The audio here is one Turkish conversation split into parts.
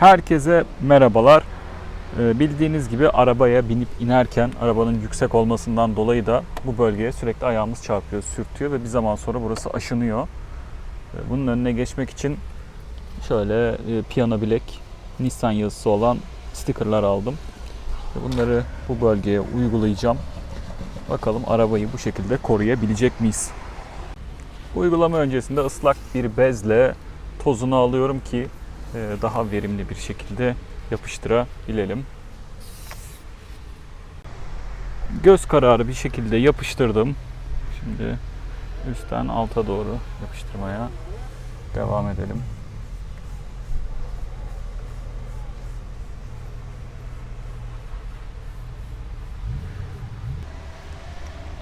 Herkese merhabalar. Ee, Bildiğiniz gibi arabaya binip inerken arabanın yüksek olmasından dolayı da bu bölgeye sürekli ayağımız çarpıyor, sürtüyor ve bir zaman sonra burası aşınıyor. Ee, Bunun önüne geçmek için şöyle e, piyano bilek, Nissan yazısı olan stickerlar aldım. Bunları bu bölgeye uygulayacağım. Bakalım arabayı bu şekilde koruyabilecek miyiz? Uygulama öncesinde ıslak bir bezle tozunu alıyorum ki daha verimli bir şekilde yapıştırabilelim. Göz kararı bir şekilde yapıştırdım. Şimdi üstten alta doğru yapıştırmaya devam edelim.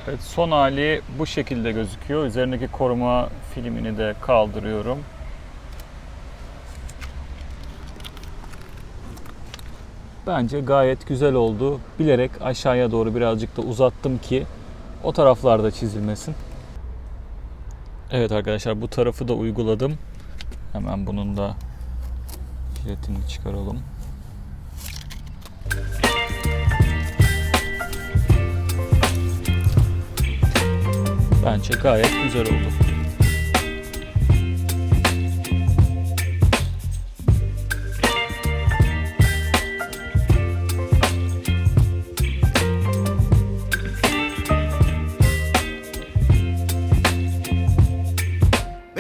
Evet, son hali bu şekilde gözüküyor. Üzerindeki koruma filmini de kaldırıyorum. Bence gayet güzel oldu. Bilerek aşağıya doğru birazcık da uzattım ki o taraflarda çizilmesin. Evet arkadaşlar bu tarafı da uyguladım. Hemen bunun da jiletini çıkaralım. Bence gayet güzel oldu.